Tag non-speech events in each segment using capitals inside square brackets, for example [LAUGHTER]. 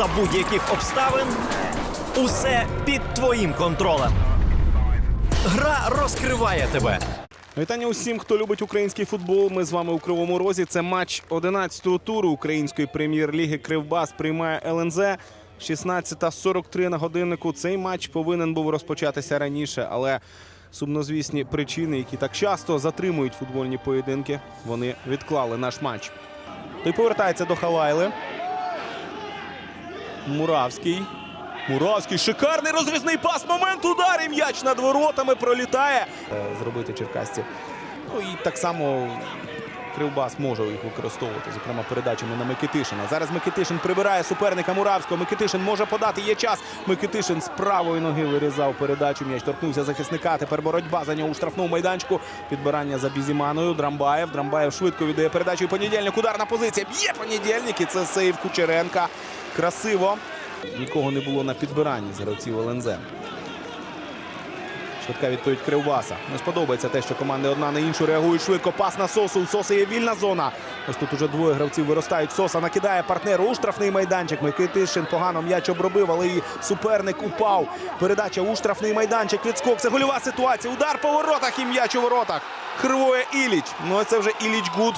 за будь-яких обставин. Усе під твоїм контролем. Гра розкриває тебе. Вітання усім, хто любить український футбол. Ми з вами у Кривому Розі. Це матч 11-го туру української прем'єр-ліги Кривбас приймає ЛНЗ. 16.43 на годиннику. Цей матч повинен був розпочатися раніше, але сумнозвісні причини, які так часто затримують футбольні поєдинки, вони відклали наш матч. Той повертається до Халайли. Муравський. Муравський. Шикарний розрізний пас. Момент удару. М'яч над воротами пролітає. Е, Зробити черкасці. Ну і так само Кривбас може їх використовувати, зокрема передачами на Микитишина. Зараз Микитишин прибирає суперника Муравського. Микитишин може подати. Є час. Микитишин з правої ноги вирізав передачу. М'яч торкнувся захисника. Тепер боротьба за нього у штрафному майданчику. Підбирання за Бізіманою. Драмбаєв. Драмбаєв швидко віддає передачу. І понедільник. Ударна позиція. Б'є понедільник. І це сейв Кучеренка. Красиво. Нікого не було на підбиранні з гравців ЛНЗ. Швидка відповідь Кривбаса. Не сподобається те, що команди одна на іншу реагують швидко. Пас на Сосу. У Соси є вільна зона. Ось тут уже двоє гравців виростають. Соса накидає партнеру у штрафний майданчик. Микитишин погано м'яч обробив, але і суперник упав. Передача у штрафний майданчик. Відскок. Це гольова ситуація. Удар по воротах і м'яч у воротах. Кривоє Іліч. Ну це вже Іліч Гуд.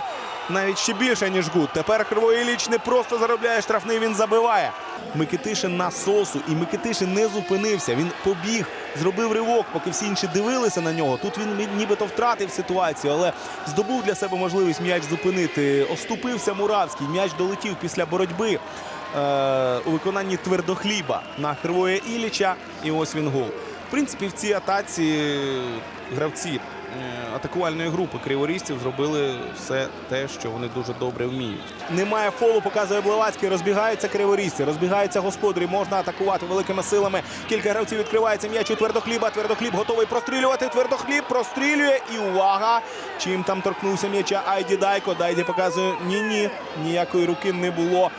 Навіть ще більше, ніж Гуд. Тепер Кривоє Іліч не просто заробляє штрафний, він забиває. Микитишин на сосу, і Микитишин не зупинився. Він побіг, зробив ривок, поки всі інші дивилися на нього. Тут він нібито втратив ситуацію, але здобув для себе можливість м'яч зупинити. Оступився Муравський. М'яч долетів після боротьби е, у виконанні твердохліба на Кривоє Іліча. І ось він гол. В принципі, в цій атаці гравці е, атакувальної групи криворізців зробили все те, що вони дуже добре вміють. Немає фолу, показує Блавацький. Розбігаються криворізці, розбігаються господарі. Можна атакувати великими силами. Кілька гравців відкривається м'яч у твердохліба. Твердохліб готовий прострілювати. Твердохліб прострілює. І увага! Чим там торкнувся м'яча Айді Дайко. Дайді показує ні-ні. Ніякої руки не було.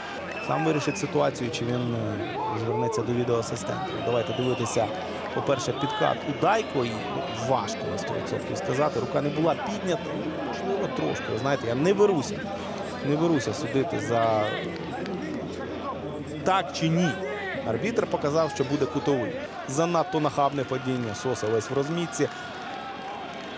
Сам вирішить ситуацію, чи він е, звернеться до відеоасистента. Давайте дивитися. По-перше, підкат у Дайко і ну, важко на 100% сказати. Рука не була піднята. Ну, Можливо, трошки. Знаєте, я не беруся. Не беруся судити за так чи ні. Арбітр показав, що буде кутовий. Занадто нахабне падіння. Соса весь в розмітці.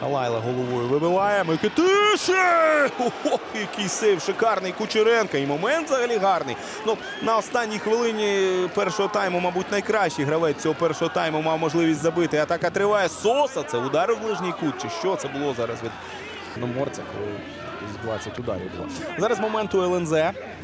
Алайла головою вибиває. Микитишин! Ого, який сейв шикарний Кучеренка. І момент взагалі гарний. Ну, на останній хвилині першого тайму, мабуть, найкращий гравець цього першого тайму мав можливість забити. Атака триває. Соса. Це удар в ближній кут. Чи що це було зараз від Чорноморця, коли з 20 ударів було. Зараз момент у ЛНЗ.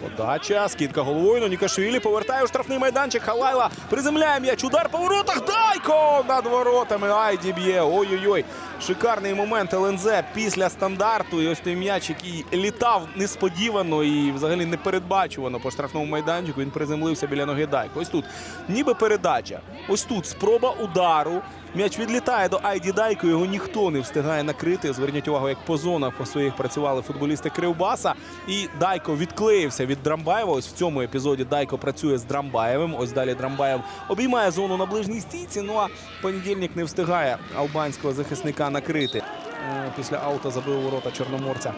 Подача, скидка головою. Ну, Нікашвілі повертає у штрафний майданчик. Халайла приземляє м'яч. Удар по воротах. Дайко над воротами. Айді б'є. Ой-ой-ой. Шикарний момент ЛНЗ після стандарту. І ось той м'яч, який літав несподівано і взагалі непередбачувано по штрафному майданчику. Він приземлився біля ноги Дайко. Ось тут ніби передача. Ось тут спроба удару. М'яч відлітає до Айді Дайко. Його ніхто не встигає накрити. Зверніть увагу, як по зонах по своїх працювали футболісти Кривбаса. І Дайко відклеївся від Драмбаєва. Ось в цьому епізоді Дайко працює з Драмбаєвим. Ось далі Драмбаєв обіймає зону на ближній стійці. Ну а понедільник не встигає албанського захисника накрити. Е, Після аута забив ворота Чорноморця.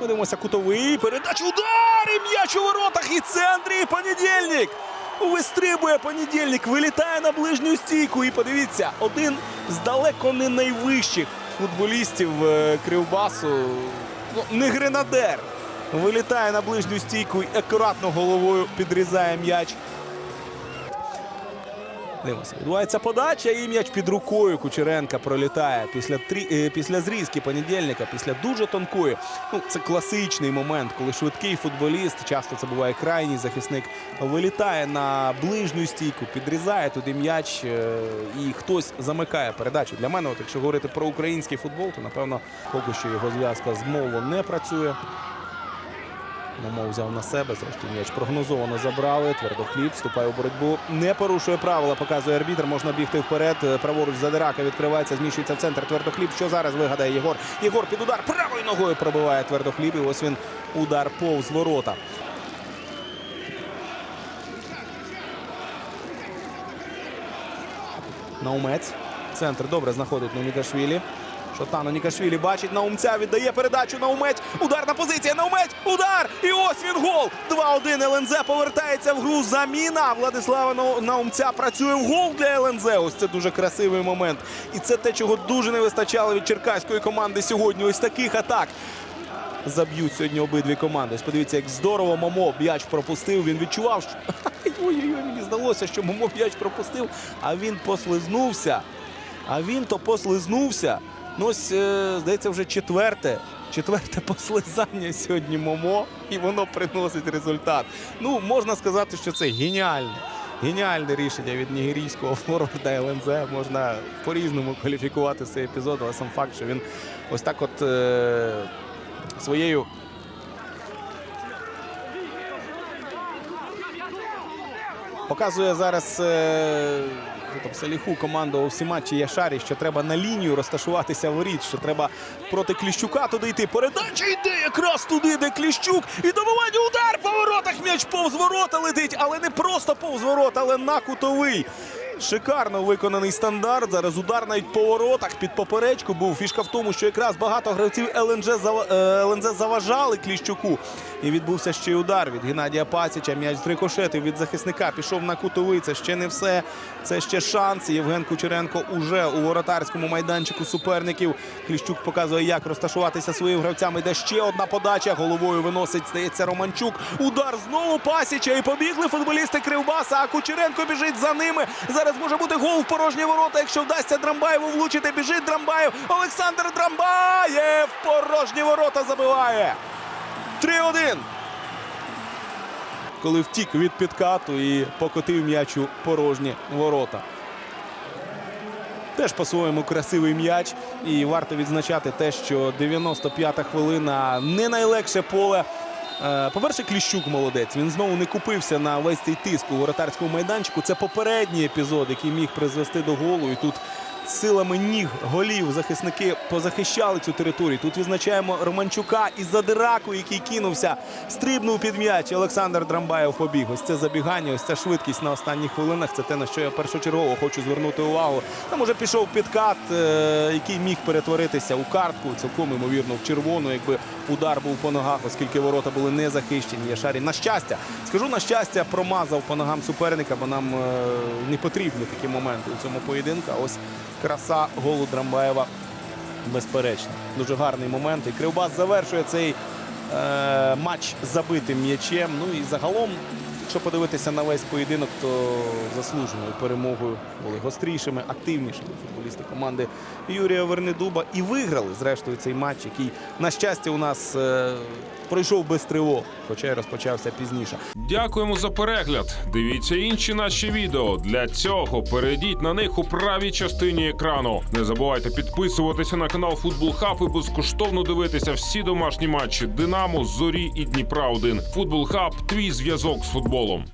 Дивимося кутовий. Передача удар! І м'яч у воротах. І це Андрій Понедільник. Вистрибує понедільник, вилітає на ближню стійку. І подивіться, один з далеко не найвищих футболістів е, Кривбасу. Ну, не гренадер. Вилітає на ближню стійку і акуратно головою підрізає м'яч. Дивимося. Відбувається подача і м'яч під рукою Кучеренка пролітає після трі... е, після зрізки понедільника, після дуже тонкої. Ну, це класичний момент, коли швидкий футболіст, часто це буває крайній захисник, вилітає на ближню стійку, підрізає туди м'яч е, і хтось замикає передачу. Для мене, от, якщо говорити про український футбол, то напевно поки що його зв'язка з Моло не працює. Момов взяв на себе, зрештою м'яч прогнозовано забрали. Твердохліб вступає у боротьбу. Не порушує правила, показує арбітр. Можна бігти вперед. Праворуч Задирака відкривається, зміщується в центр. Твердохліб. Що зараз вигадає Єгор? Єгор під удар правою ногою пробиває твердохліб. І ось він удар повз ворота. Наумець. Центр добре знаходить Нунігашвілі. Шотано Нікашвілі бачить Наумця, віддає передачу Наумець. Ударна позиція. Наумець. Удар! І ось він гол. 2-1. ЛНЗ повертається в гру. Заміна Владислава Наумця працює в гол для ЛНЗ. Ось це дуже красивий момент. І це те, чого дуже не вистачало від черкаської команди сьогодні. Ось таких атак. Заб'ють сьогодні обидві команди. Ось подивіться, як здорово Момо м'яч пропустив. Він відчував, що [LAUGHS] ой-ой-ой, мені здалося, що Момо м'яч пропустив, а він послизнувся. А він то послизнувся. Ну, ось, е, здається, вже четверте. Четверте послизання сьогодні Момо, і воно приносить результат. Ну, можна сказати, що це геніальне. Геніальне рішення від нігерійського форварда ЛНЗ. Можна по-різному кваліфікувати цей епізод, але сам факт, що він ось так от е, своєю Показує зараз е, там, Саліху команду у всі матчі Яшарі, що треба на лінію розташуватися воріт, що треба проти Кліщука туди йти. Передача йде якраз туди, де Кліщук. І добивання удар по воротах. М'яч повз ворота летить, але не просто повз ворота, але на кутовий. Шикарно виконаний стандарт. Зараз удар навіть по воротах під поперечку був. Фішка в тому, що якраз багато гравців ЛНЖ, е, заважали Кліщуку. І відбувся ще й удар від Геннадія Пасіча. М'яч зрикошетив від захисника. Пішов на кутовий. Це ще не все. Це ще шанс. Євген Кучеренко уже у воротарському майданчику суперників. Кліщук показує, як розташуватися своїм гравцям. Іде ще одна подача. Головою виносить, здається, Романчук. Удар знову Пасіча. І побігли футболісти Кривбаса. А Кучеренко біжить за ними. Зараз може бути гол в порожні ворота. Якщо вдасться Драмбаєву влучити, біжить Драмбаєв. Олександр Драмбаєв. Порожні ворота забиває. 3-1. Коли втік від підкату і покотив м'яч у порожні ворота. Теж по-своєму красивий м'яч. І варто відзначати те, що 95-та хвилина не найлегше поле. Е, По-перше, Кліщук молодець. Він знову не купився на весь цей тиск у воротарському майданчику. Це попередній епізод, який міг призвести до голу. І тут силами ніг голів захисники позахищали цю територію. Тут відзначаємо Романчука і Задираку, який кинувся, стрибнув під м'яч. Олександр Драмбаєв побіг. Ось це забігання, ось ця швидкість на останніх хвилинах. Це те, на що я першочергово хочу звернути увагу. Там уже пішов підкат, е, який міг перетворитися у картку. Цілком ймовірно в червону, якби удар був по ногах, оскільки ворота були не захищені. Яшарі на щастя, скажу на щастя, промазав по ногам суперника, бо нам е, не потрібні такі моменти у цьому поєдинку. Ось краса голу Драмбаєва безперечно. Дуже гарний момент. І Кривбас завершує цей е, матч забитим м'ячем. Ну і загалом, якщо подивитися на весь поєдинок, то заслуженою перемогою були гострішими, активнішими футболісти команди Юрія Вернедуба. І виграли, зрештою, цей матч, який, на щастя, у нас е, пройшов без тривог, хоча й розпочався пізніше. Дякуємо за перегляд. Дивіться інші наші відео. Для цього перейдіть на них у правій частині екрану. Не забувайте підписуватися на канал Футбол Хаб і безкоштовно дивитися всі домашні матчі Динамо, Зорі і Дніпра 1 Футбол Хаб твій зв'язок з футболом.